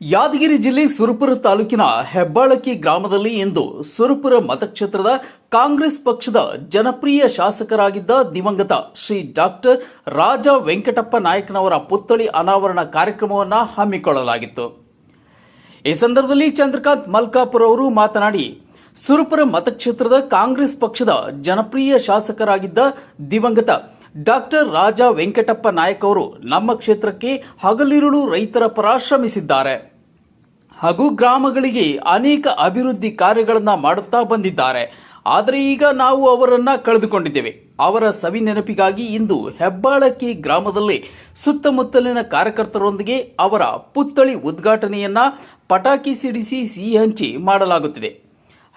ಯಾದಗಿರಿ ಜಿಲ್ಲೆ ಸುರಪುರ ತಾಲೂಕಿನ ಹೆಬ್ಬಾಳಕಿ ಗ್ರಾಮದಲ್ಲಿ ಇಂದು ಸುರಪುರ ಮತಕ್ಷೇತ್ರದ ಕಾಂಗ್ರೆಸ್ ಪಕ್ಷದ ಜನಪ್ರಿಯ ಶಾಸಕರಾಗಿದ್ದ ದಿವಂಗತ ಶ್ರೀ ಡಾಕ್ಟರ್ ರಾಜ ವೆಂಕಟಪ್ಪ ನಾಯಕನವರ ಪುತ್ಥಳಿ ಅನಾವರಣ ಕಾರ್ಯಕ್ರಮವನ್ನು ಹಮ್ಮಿಕೊಳ್ಳಲಾಗಿತ್ತು. ಈ ಸಂದರ್ಭದಲ್ಲಿ ಚಂದ್ರಕಾಂತ್ ಮಲ್ಕಾಪುರ ಅವರು ಮಾತನಾಡಿ, ಸುರಪುರ ಮತಕ್ಷೇತ್ರದ ಕಾಂಗ್ರೆಸ್ ಪಕ್ಷದ ಜನಪ್ರಿಯ ಶಾಸಕರಾಗಿದ್ದ ದಿವಂಗತ ಡಾಕ್ಟರ್ ರಾಜಾ ವೆಂಕಟಪ್ಪ ನಾಯಕ್ ಅವರು ನಮ್ಮ ಕ್ಷೇತ್ರಕ್ಕೆ ಹಗಲಿರುಳು ರೈತರ ಪರ ಶ್ರಮಿಸಿದ್ದಾರೆ. ಹಾಗೂ ಗ್ರಾಮಗಳಿಗೆ ಅನೇಕ ಅಭಿವೃದ್ಧಿ ಕಾರ್ಯಗಳನ್ನು ಮಾಡುತ್ತಾ ಬಂದಿದ್ದಾರೆ. ಆದರೆ ಈಗ ನಾವು ಅವರನ್ನು ಕಳೆದುಕೊಂಡಿದ್ದೇವೆ. ಅವರ ಸವಿ ನೆನಪಿಗಾಗಿ ಇಂದು ಹೆಬ್ಬಾಳಕ್ಕಿ ಗ್ರಾಮದಲ್ಲಿ ಸುತ್ತಮುತ್ತಲಿನ ಕಾರ್ಯಕರ್ತರೊಂದಿಗೆ ಅವರ ಪುತ್ಥಳಿ ಉದ್ಘಾಟನೆಯನ್ನ ಪಟಾಕಿ ಸಿಡಿಸಿ ಸಿಹಿ ಹಂಚಿ ಮಾಡಲಾಗುತ್ತಿದೆ.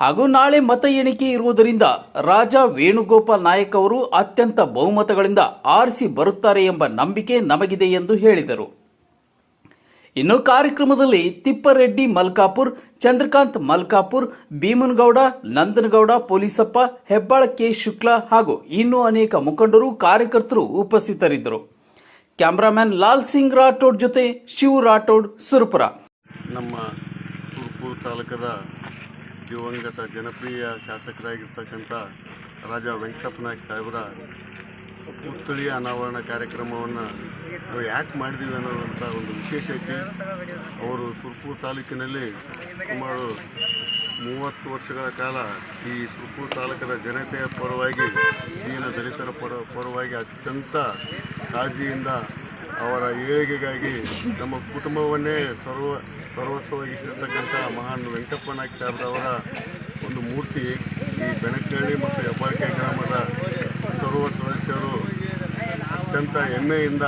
ಹಾಗೂ ನಾಳೆ ಮತ ಎಣಿಕೆ ಇರುವುದರಿಂದ ರಾಜ ವೇಣುಗೋಪಾಲ್ ನಾಯಕ್ ಅವರು ಅತ್ಯಂತ ಬಹುಮತಗಳಿಂದ ಆರಿಸಿ ಬರುತ್ತಾರೆ ಎಂಬ ನಂಬಿಕೆ ನಮಗಿದೆ ಎಂದು ಹೇಳಿದರು. ಇನ್ನು ಕಾರ್ಯಕ್ರಮದಲ್ಲಿ ತಿಪ್ಪರೆಡ್ಡಿ ಮಲ್ಕಾಪುರ್, ಚಂದ್ರಕಾಂತ್ ಮಲ್ಕಾಪುರ್, ಭೀಮನ್ಗೌಡ, ನಂದನಗೌಡ, ಪೊಲೀಸಪ್ಪ, ಹೆಬ್ಬಾಳ ಕೆ ಶುಕ್ಲಾ ಹಾಗೂ ಇನ್ನೂ ಅನೇಕ ಮುಖಂಡರು ಕಾರ್ಯಕರ್ತರು ಉಪಸ್ಥಿತರಿದ್ದರು. ಕ್ಯಾಮರಾಮ್ಯಾನ್ ಲಾಲ್ ಸಿಂಗ್ ರಾಠೋಡ್ ಜೊತೆ ಶಿವ್ ರಾಠೋಡ್ ಸುರಪುರ. ನಮ್ಮ ತಾಲೂಕದ ದಿವಂಗತ ಜನಪ್ರಿಯ ಶಾಸಕರಾಗಿರ್ತಕ್ಕಂಥ ರಾಜ ವೆಂಕಟಪ್ಪ ನಾಯ್ಕ ಸಾಹೇಬರ ಪುತ್ಥಳಿಯ ಅನಾವರಣ ಕಾರ್ಯಕ್ರಮವನ್ನು ನಾವು ಯಾಕೆ ಮಾಡಿದ್ದೀವಿ ಅನ್ನೋದಂಥ ಒಂದು ವಿಶೇಷತೆ ಅವರು ಸುರ್ಪೂರ್ ತಾಲೂಕಿನಲ್ಲಿ ಸುಮಾರು ಮೂವತ್ತು ವರ್ಷಗಳ ಕಾಲ ಈ ಸುರ್ಪೂರ್ ತಾಲೂಕಿನ ಜನತೆಯ ಪರವಾಗಿ, ದೀನ ದಲಿತರ ಪರ, ಪರವಾಗಿ ಅತ್ಯಂತ ಕಾಳಜಿಯಿಂದ ಅವರ ಏಳಿಗೆಗಾಗಿ ನಮ್ಮ ಕುಟುಂಬವನ್ನೇ ಸರ್ವ ಸರ್ವಸ್ವವಾಗಿರ್ತಕ್ಕಂಥ ಮಹಾನ್ ವೆಂಕಟಪ್ಪ ನಾಯ್ಕ ಸಾಹೇಬ್ರವರ ಒಂದು ಮೂರ್ತಿ ಈ ಬೆನಕಳ್ಳಿ ಮತ್ತು ಹೆಬ್ಬಾಳಿಕೆ ಗ್ರಾಮದ ಸರ್ವ ಸದಸ್ಯರು ಅತ್ಯಂತ ಹೆಮ್ಮೆಯಿಂದ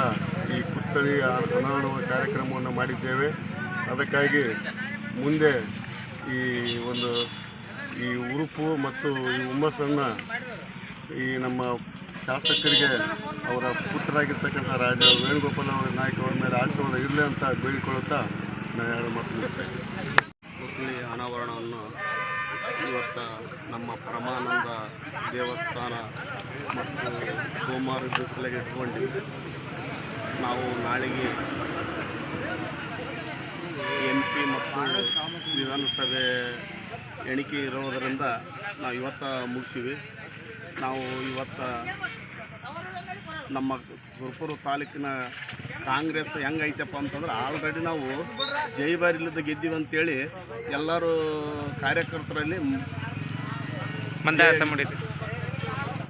ಈ ಪುತ್ಥಳಿ ಅನಾವರಣ ಕಾರ್ಯಕ್ರಮವನ್ನು ಮಾಡಿದ್ದೇವೆ. ಅದಕ್ಕಾಗಿ ಮುಂದೆ ಈ ಒಂದು ಈ ಉರುಪು ಮತ್ತು ಈ ಹುಮ್ಮಸ್ಸನ್ನು ಈ ನಮ್ಮ ಶಾಸಕರಿಗೆ ಅವರ ಪುತ್ರರಾಗಿರ್ತಕ್ಕಂಥ ರಾಜ ವೇಣುಗೋಪಾಲ್ ಅವರ ನಾಯಕ ಅವರ ಮೇಲೆ ಆಶೀರ್ವಾದ ಇರಲಿ ಅಂತ ಬೇಡಿಕೊಳ್ಳುತ್ತಾ ನಾನು ಮಾತು ಮುಗಿಸ್ತೇನೆ. ಪುತ್ಥಳಿ ಅನಾವರಣವನ್ನು ಇವತ್ತು ನಮ್ಮ ಪರಮಾನಂದ ದೇವಸ್ಥಾನ ಮತ್ತು ಸೋಮವಾರ ದಿವಸಲೆಗೆ ಇಟ್ಕೊಂಡು ನಾವು ನಾಳೆಗೆ ಎಂ ಪಿ ಮತ್ತು ವಿಧಾನಸಭೆ ಎಣಿಕೆ ಇರೋದರಿಂದ ನಾವು ಇವತ್ತು ಮುಗಿಸಿವಿ ನಾವು ಇವತ್ತು ನಮ್ಮ ಗುರುಪುರ ತಾಲೂಕಿನ ಕಾಂಗ್ರೆಸ್ ಹೆಂಗೈತಪ್ಪ ಅಂತಂದ್ರೆ ಆಲ್ರೆಡಿ ನಾವು ಜೈಬಾರಿಲ್ಲದ ಗೆದ್ದೀವಿ ಅಂತೇಳಿ ಎಲ್ಲರೂ ಕಾರ್ಯಕರ್ತರಲ್ಲಿ ಮಂದಾಸ ಮಾಡಿದ್ವಿ.